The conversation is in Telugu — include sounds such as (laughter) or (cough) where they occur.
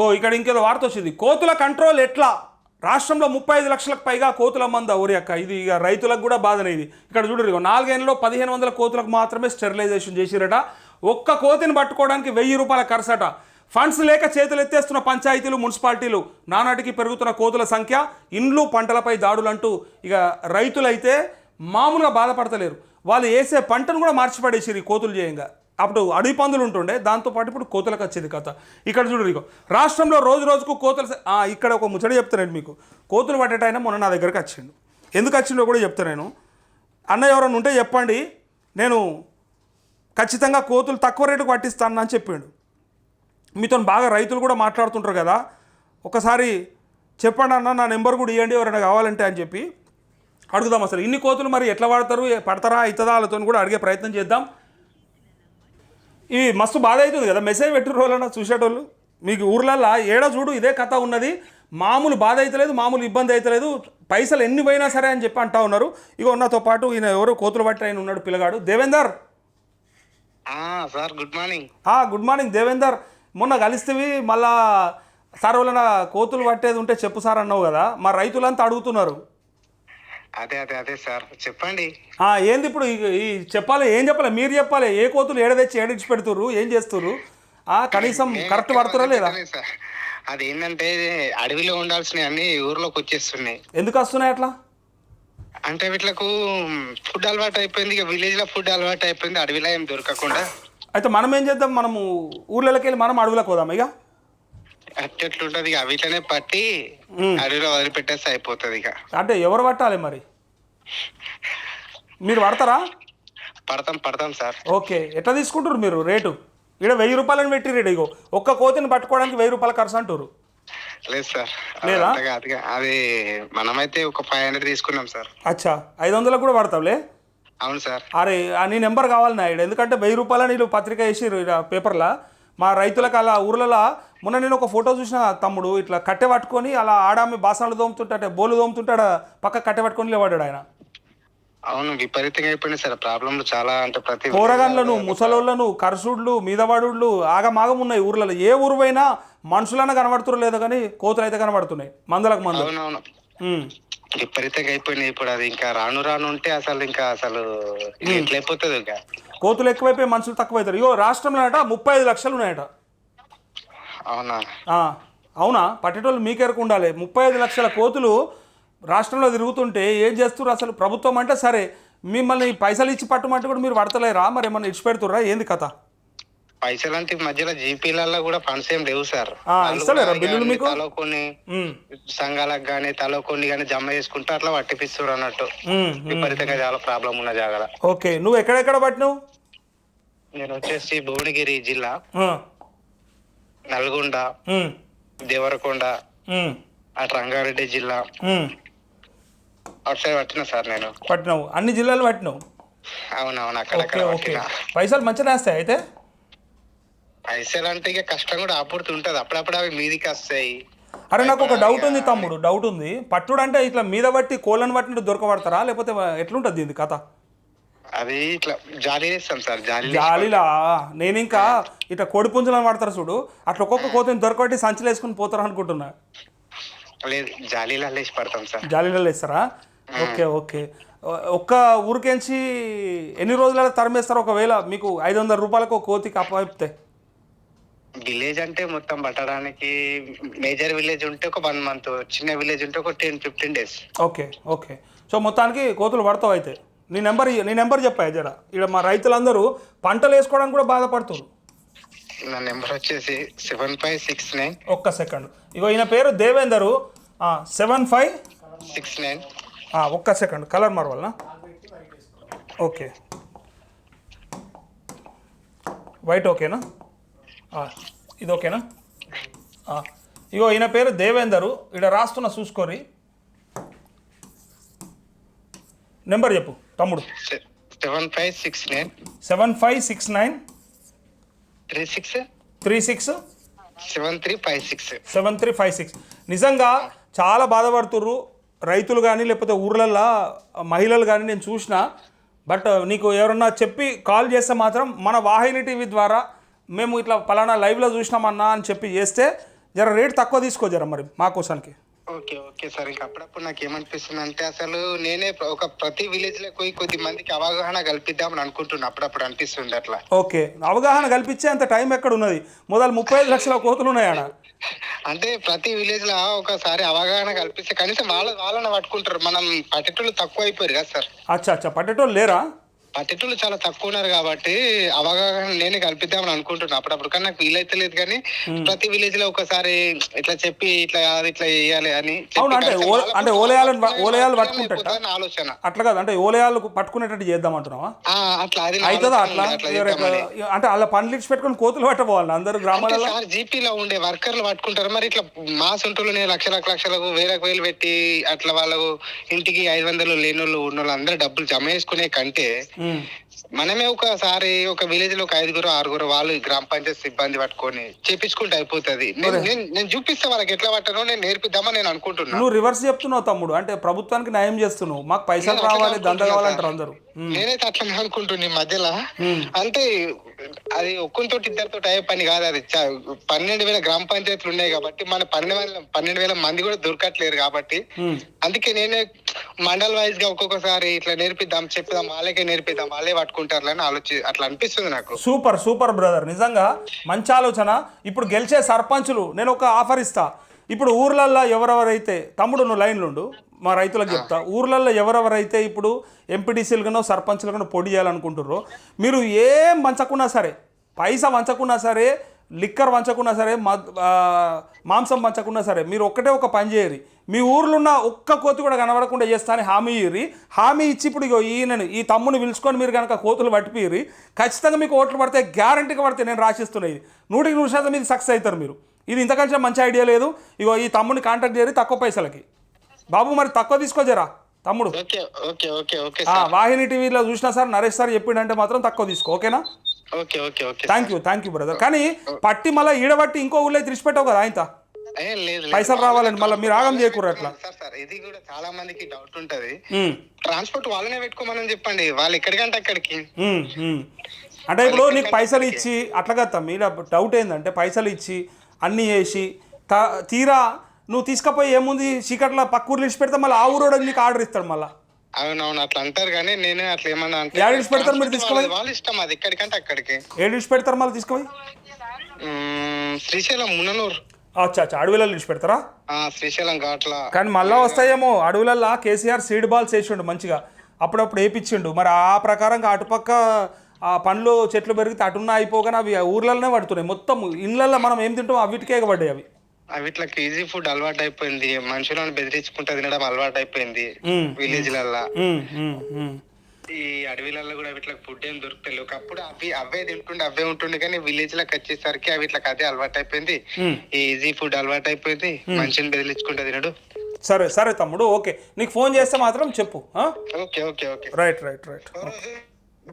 ఓ ఇక్కడ ఇంకేదో వార్త వచ్చింది. కోతుల కంట్రోల్ ఎట్లా? రాష్ట్రంలో ముప్పై ఐదు లక్షలకు పైగా కోతుల మంద. ఊరి అక్క ఇది ఇక రైతులకు కూడా బాధనే ఇది. ఇక్కడ చూడరు నాలుగేళ్ళలో పదిహేను వందల కోతులకు మాత్రమే స్టెరిలైజేషన్ చేసిరట. ఒక్క కోతిని పట్టుకోవడానికి వెయ్యి రూపాయల ఖర్చట ఫండ్స్ లేక చేతులు ఎత్తేస్తున్న పంచాయతీలు మున్సిపాలిటీలు నానాటికి పెరుగుతున్న కోతుల సంఖ్య ఇండ్లు పంటలపై దాడులంటూ ఇక రైతులైతే మామూలుగా బాధపడతలేరు. వాళ్ళు వేసే పంటను కూడా మార్చిపడేసిరు ఈ కోతులు చేయంగా. అప్పుడు అడవి పందులు ఉంటుండే దాంతోపాటు ఇప్పుడు కోతలకు వచ్చేది కథ. ఇక్కడ చూడు ఇక రాష్ట్రంలో రోజు రోజుకు కోతులు ఇక్కడ ఒక ముచ్చట చెప్తానండి మీకు. కోతులు పట్టేటైనా మొన్న నా దగ్గరకు వచ్చిండు. ఎందుకు వచ్చిండో కూడా చెప్తాను నేను. అన్న ఎవరైనా ఉంటే చెప్పండి నేను ఖచ్చితంగా కోతులు తక్కువ రేటుకు పట్టిస్తాను అని చెప్పిండు. మీతో బాగా రైతులు కూడా మాట్లాడుతుంటారు కదా ఒకసారి చెప్పండి అన్న నా నెంబర్ కూడా ఇవ్వండి ఎవరైనా కావాలంటే అని చెప్పి అడుగుదాం అసలు. ఇన్ని కోతులు మరి ఎట్లా వాడతారు పడతారా అవుతుందా వాళ్ళతో కూడా అడిగే ప్రయత్నం చేద్దాం. ఇవి మస్తు బాధ అవుతుంది కదా. మెసేజ్ పెట్టిన రోజులన్నా చూసేటోళ్ళు. మీకు ఊర్లల్లో ఏడ చూడు ఇదే కథ ఉన్నది. మామూలు బాధ అవుతలేదు మామూలు ఇబ్బంది అవుతలేదు పైసలు ఎన్ని పోయినా సరే అని చెప్పి అంటా ఉన్నారు. ఇగో నాతో పాటు ఈయన ఎవరు కోతులు పట్టి ఆయన ఉన్నాడు పిల్లగాడు. Devender! Sir good morning. Good morning Devender. మొన్న కలిస్తేవి మళ్ళా సార్ వాళ్ళ కోతులు పట్టేది ఉంటే చెప్పు సార్ అన్నావు కదా. మా రైతులంతా అడుగుతున్నారు. అదే అదే అదే సార్. చెప్పండి. ఆ, ఏంది ఇప్పుడు ఈ- చెప్పాలి ఏం చెప్పాలి? మీరు చెప్పాలి. ఏ కోతులు ఏడ తెచ్చి ఏడిచి పెడుతుర్రు ఏం చేస్తుర్రు? ఆ, కనీసం కరెక్ట్ పడుతురా లేదా? అది ఏంటంటే అడవిలో ఉండాల్సినవి అన్ని ఊర్లోకి వచ్చేస్తున్నాయి. ఎందుకు వస్తున్నాయి అట్లా? అంటే వీటిలకు ఫుడ్ అలవాటు అయిపోయింది ఇక విలేజ్లో ఫుడ్ అలవాటు అయిపోయింది అడవిలో ఏం దొరకకుండా. అయితే మనం ఏం చేద్దాం? మనము ఊర్లలోకి వెళ్ళి మనం అడవులకు పోదాం ఇక? అట్టెట్లుంటది ఇక వీటినే పట్టి. అడవిలో వదిలిపెట్టేస్తే అయిపోతుంది ఇక. అంటే ఎవరు పట్టాలి మరి? మీరు పడతారా? పడతాం పడతాం సార్. ఓకే ఎట్లా తీసుకుంటారు మీరు రేటు? ఇక్కడ వెయ్యి రూపాయలని పెట్టి రేటు ఇగో ఒక్క కోతిని పట్టుకోవడానికి వెయ్యి రూపాయల ఖర్చు అంటారు లేదు సార్ లేదా? అది మనమైతే ఒక ఫైవ్ హండ్రెడ్ తీసుకున్నాం సార్. అచ్చా ఐదు వందలకు కూడా పడతావులే? అవును సార్. అరే నీ నెంబర్ కావాలి నా. ఎందుకంటే వెయ్యి రూపాయల నీళ్ళు పత్రిక ఈడ పేపర్లో? మా రైతులకు అలా ఊర్లలో మొన్న నేను ఒక ఫోటో చూసిన తమ్ముడు ఇట్లా కట్టె పట్టుకొని అలా ఆడామి బాసనలు దోముతుంటాడే బోలు దోముతుంటాడ? పక్క కట్టె పట్టుకొని లేవాడాడు ఆయన. అవును విపరీతంగా అయిపోయినాయి సార్. ప్రాబ్లంలు చాలా అంటే ప్రతి పోరగాన్లను ముసలోళ్ళను కర్సుడ్లు మీదవాడుళ్ళు ఆగమాగం ఉన్నాయి ఊర్లలో. ఏ ఊరు పోయినా మనుషులన్నా కనబడుతున్నారు లేదో కానీ కోతులు అయితే కనబడుతున్నాయి మందలకు అవునవును. ఉమ్. విపరీతంగా అయిపోయినాయి ఇప్పుడు అది. ఇంకా రాను రాను ఉంటే అసలు ఇంకా అసలు ఎట్లయిపోతుంది ఇంకా. కోతులు ఎక్కువైపోయి మనుషులు తక్కువైతారు. ఇగో రాష్ట్రంలో అట ముప్పై ఐదు లక్షలు ఉన్నాయట. అవునా? అవునా? పట్టేటోళ్ళు మీకెరకు ఉండాలి. ముప్పై ఐదు లక్షల కోతులు రాష్ట్రంలో తిరుగుతుంటే ఏం చేస్తున్నారు అసలు? ప్రభుత్వం అంటే సరే మిమ్మల్ని పైసలు ఇచ్చి పట్టమంటే కూడా మీరు పడతలేరా మరి ఏమన్నా ఇచ్చి పెడుతుర్రా? ఏంది కథ? పైసలు అంటే మధ్యలో జీపీలలో కూడా ఫండ్స్ ఏం లేవు సార్. బిల్లులు మీకు? తలో కొన్ని సంఘాలకు కానీ తలో కొన్ని కానీ జమ చేసుకుంటే అట్లా పట్టిపిస్తారు అన్నట్టు. విపరీతంగా చాలా ప్రాబ్లం ఉన్న జాగ్రత్త ఓకే నువ్వు ఎక్కడెక్కడ పట్టినావు? నేను వచ్చేసి భువనగిరి జిల్లా. నల్గొండ దేవరకొండ అటు రంగారెడ్డి జిల్లా. ఉమ్. అటు సైడ్ పట్టిన సార్ నేను. పట్టినావు. అన్ని జిల్లాలు పట్టినావు? అవునవును అక్కడక్కడ పట్టిన. పైసలు మంచిగా వేస్తాయి అయితే? పైసలు అంటే ఇక కష్టం కూడా అప్పుడుతుంటది అప్పుడప్పుడు అవి మీదికి వస్తాయి. అరే నాకు ఒక డౌట్ ఉంది తమ్ముడు డౌట్ ఉంది. పట్టుడు అంటే ఇట్లా మీద బట్టి కోళ్ళని బట్టి దొరకబడతారా? లేకపోతే ఎట్లుంటుంది ఇది కథ? అది ఇట్లా జాలి వేస్తాం సార్ జాలి జాలిలా? నేను ఇంకా ఇట్లా కోడి పుంజులను వాడతారు చూడు అట్లా ఒక్కొక్క కోతిని దొరకబట్టి సంచులు వేసుకుని పోతారు అనుకుంటున్నా. లేదు జాలీలో లేచి పడతాం సార్. జాలీలలో వేస్తారా ఓకే ఓకే. ఒక్క ఊరికేంచి ఎన్ని రోజుల తరిమేస్తారు? ఒకవేళ మీకు ఐదు వందల రూపాయలకు ఒక కోతికి అప్పగితే విలేజ్ అంటే మొత్తం పట్టడానికి మేజర్ విలేజ్ ఉంటే ఒక వన్ మంత్ చిన్న విలేజ్ ఉంటే ఒక ten fifteen days. Okay okay. So మొత్తానికి కోతులు పడతావు అయితే? నీ నెంబర్. నీ నెంబర్ చెప్పా జర ఇక్కడ మా రైతులందరూ పంటలు వేసుకోవడానికి కూడా బాధపడుతున్నారు. నా నెంబర్ వచ్చేసి సెవెన్ ఫైవ్ సిక్స్ నైన్. ఒక్క సెకండ్. ఇగో ఈయన పేరు Devender. Seven five six nine. ఒక్క సెకండ్. కలర్ మార్వల్నా? ఓకే. వైట్ ఓకేనా? ఇది ఓకేనా? ఇగో ఈయన పేరు దేవేందరు. ఇక్కడ రాస్తున్న చూసుకోరి నెంబర్ చెప్పు. తమ్ముడు. Seven five six nine seven five six nine three six three six seven three five six seven three five six నిజంగా చాలా బాధపడుతుర్రు రైతులు కానీ లేకపోతే ఊర్లల్లో మహిళలు కానీ నేను చూసిన. బట్ నీకు ఎవరన్నా చెప్పి కాల్ చేస్తే మాత్రం మన వాహిని టీవీ ద్వారా మేము ఇట్లా పలానా లైవ్లో చూసినామన్నా అని చెప్పి చేస్తే జర రేట్ తక్కువ తీసుకో జర మరి మా కోసానికి. Okay okay sir. ఇంకా అప్పుడప్పుడు నాకు ఏమనిపిస్తుంది అంటే అసలు నేనే ఒక ప్రతి విలేజ్లో పోయి కొద్ది మందికి అవగాహన కల్పిద్దామని అనుకుంటున్నా అప్పుడప్పుడు అనిపిస్తుంది అట్లా. ఓకే. అవగాహన కల్పించే అంత టైం ఎక్కడ ఉన్నది మొదలు ముప్పై ఐదు లక్షల కోతులు ఉన్నాయాడ (laughs) అంటే ప్రతి విలేజ్లో ఒకసారి అవగాహన కల్పిస్తే కనీసం వాళ్ళ వాళ్ళని పట్టుకుంటారు. మనం పట్టెటూళ్ళు తక్కువ అయిపోయారు కదా సార్. అచ్చా అచ్చా. పట్టేటోళ్ళు లేరా? పట్టెటూళ్ళు చాలా తక్కువ ఉన్నారు కాబట్టి అవగాహన నేనే కల్పిద్దామని అనుకుంటున్నా. అప్పుడప్పుడు కానీ నాకు వీలైతే లేదు కానీ ప్రతి విలేజ్లో ఒకసారి ఇట్లా చెప్పి ఇట్లా కాదు ఇట్లా చేయాలి అని అవును, అంటే ఓ- ఓలయాలను ఓలయాలు పట్టుకుంటట? అయిపోతుందని ఆలోచన. అట్లా కాదు అంటే ఓలయాలు పట్టుకునేటట్టు చేద్దామంటున్నావా ఆ, అట్లా అది నా అవుతుందా ఆలోచన. అట్లా? చేద్దామని. అంటే అలా పనులు ఇచ్చి పెట్టుకుని కోతులు పట్టపోవాలి అందరు అంటే గ్రామాలలో? సార్ జీపీలో ఉండే వర్కర్లు పట్టుకుంటారు. మరి ఇట్లా మా సొంటలోనే లక్షలకు లక్షలకు వేలకు వేలు పెట్టి అట్లా వాళ్ళకు ఇంటికి ఐదు వందలు లేనోళ్ళు ఉన్నోళ్ళు అందరూ డబ్బులు జమ చేసుకునే కంటే. మనమే ఒకసారి ఒక విలేజ్లో ఒక ఐదుగురు ఆరుగురు వాళ్ళు గ్రామ పంచాయతీ సిబ్బంది పట్టుకొని చేపించుకుంటే అయిపోతుంది. నేను చూపిస్తే వాళ్ళకి ఎట్లా పట్టానో నేను నేర్పిద్దామని నేను అనుకుంటున్నా. నువ్వు రివర్స్ చెప్తున్నావు తమ్ముడు. అంటే ప్రభుత్వానికి న్యాయం చేస్తున్నావు. మాకు పైసలు రావాలి అనుకుంటున్నా కావాలంటారు. అందరూ. నేనైతే అట్లనే అనుకుంటున్నా ఈ మధ్యలో. అంటే అది ఒక్కరితో ఇద్దరితో అయ్యే పని కాదు అది. పన్నెండు వేల గ్రామ పంచాయతీలు ఉన్నాయి కాబట్టి మన పన్నెండు వేల పన్నెండు వేల మంది కూడా దొరకట్లేరు కాబట్టి. అందుకే నేనే మండల్ వైజ్గా ఒక్కొక్కసారి ఇట్లా నేర్పిద్దాం చెప్దాం వాళ్ళకే నేర్పిద్దాం వాళ్ళే పట్టుకుంటారులని ఆలోచి అట్లా అనిపిస్తుంది నాకు. Super super brother. నిజంగా మంచి ఆలోచన. ఇప్పుడు గెలిచే సర్పంచులు నేను ఒక ఆఫర్ ఇస్తా. ఇప్పుడు ఊర్లల్లో ఎవరెవరైతే తమ్ముడు నువ్వు లైన్లు ఉండు మా రైతులకు చెప్తా. ఊర్లలో ఎవరెవరైతే ఇప్పుడు ఎంపీటీసీలుగానో సర్పంచులుగానో పొడి చేయాలనుకుంటుర్రో మీరు ఏం వంచకున్నా సరే పైసా వంచకున్నా సరే లిక్కర్ వంచకున్నా సరే మాంసం వంచకున్నా సరే మీరు ఒక్కటే ఒక పని చేయరు. మీ ఊర్లో ఉన్న ఒక్క కోతి కూడా కనబడకుండా చేస్తా అని హామీ ఇయ్యి హామీ ఇచ్చి ఇప్పుడు ఇగో ఈయనని ఈ తమ్ముని పిలుచుకొని మీరు కనుక కోతులు పట్టిపోయి ఖచ్చితంగా మీకు ఓట్లు పడితే గ్యారంటీగా పడితే నేను రాసిస్తున్నాయి నూటికి నూరు శాతం ఇది సక్సెస్ అవుతారు మీరు. ఇది ఇంతకంటే మంచి ఐడియా లేదు. ఇగో ఈ తమ్ముని కాంటాక్ట్ చేయరు తక్కువ పైసలకి. బాబు మరి తక్కువ తీసుకోజరా తమ్ముడు. వాహిని టీవీలో చూసినా సార్ నరేష్ సార్ చెప్పిండంటే మాత్రం తక్కువ తీసుకో ఓకేనా? Okay okay okay thank you thank you brother కానీ పట్టి మళ్ళీ ఈడబట్టి ఇంకో ఊళ్ళో తెరిచిపెట్టావు కదా ఆయన ఏ, లేదు లేదు. పైసలు రావాలండి మళ్ళీ మీరు ఆగం చేయకూడదు అట్లా. సార్ ఇది కూడా చాలా మందికి డౌట్ ఉంటది. ఉమ్. ట్రాన్స్పోర్ట్ వాళ్ళనే పెట్టుకోమని చెప్పండి. వాళ్ళు ఎక్కడికంటే అక్కడికి. ఉమ్, ఉమ్. అంటే ఇప్పుడు నీకు పైసలు ఇచ్చి అట్లా కదా మీద డౌట్ ఏంటంటే పైసలు ఇచ్చి అన్నీ చేసి తీరా నువ్వు తీసుకపోయి ఏముంది చీకట్ల పక్క ఇచ్చి పెడితే మళ్ళీ ఆ ఊరోడు నీకు ఆర్డర్ ఇస్తాడు మళ్ళీ. అవునవును అట్లా అంటారు కానీ నేనే అట్లా ఏమన్నా అంటే ఏడ ఇడిచి పెడతారు మీరు తీసుకుపోయి? వాళ్ళ- ఇష్టం అది ఎక్కడికంటే అక్కడికి. ఏడు ఇచ్చి పెడతారు మళ్ళీ మ్మ్, శ్రీశైలం ముననూరు. అచ్చా అచ్చా అడవిలలో ఇచ్చి పెడతారా? శ్రీశైలం ఘాట్ల. కానీ మళ్ళీ వస్తాయేమో అడవులల్లో కేసీఆర్ సీడ్ బాల్స్ వేసిండు మంచిగా. అప్పుడప్పుడు వేపించిండు. మరి ఆ ప్రకారంగా అటుపక్క ఆ పండ్లు చెట్లు పెరిగితే అటున్న అయిపోగానే అవి ఊర్లలోనే పడుతున్నాయి. మొత్తం ఇళ్ళల్లో మనం ఏం తింటాం అవిటికే పడ్డాయి అవి. వీటికి ఈజీ ఫుడ్ అలవాటు అయిపోయింది మనుషులను బెదిరించుకుంటా తినడం అలవాటు అయిపోయింది. విలేజ్ లల్లా. ఈ అడవిలలో కూడా వీటికి ఫుడ్ ఏం దొరుకుతలేదు. ఒకప్పుడు అవి అవే తింటుండే అవే ఉంటుండే కానీ విలేజ్లకు వచ్చేసరికి అవి వీటికి అదే అలవాటు అయిపోయింది. ఈ ఈజీ ఫుడ్ అలవాటు అయిపోయింది మనిషిని బెదిరించుకుంటా తినడు. సరే సరే తమ్ముడు ఓకే. నీకు ఫోన్ చేస్తే మాత్రం చెప్పు okay okay okay. Right right right. Okay.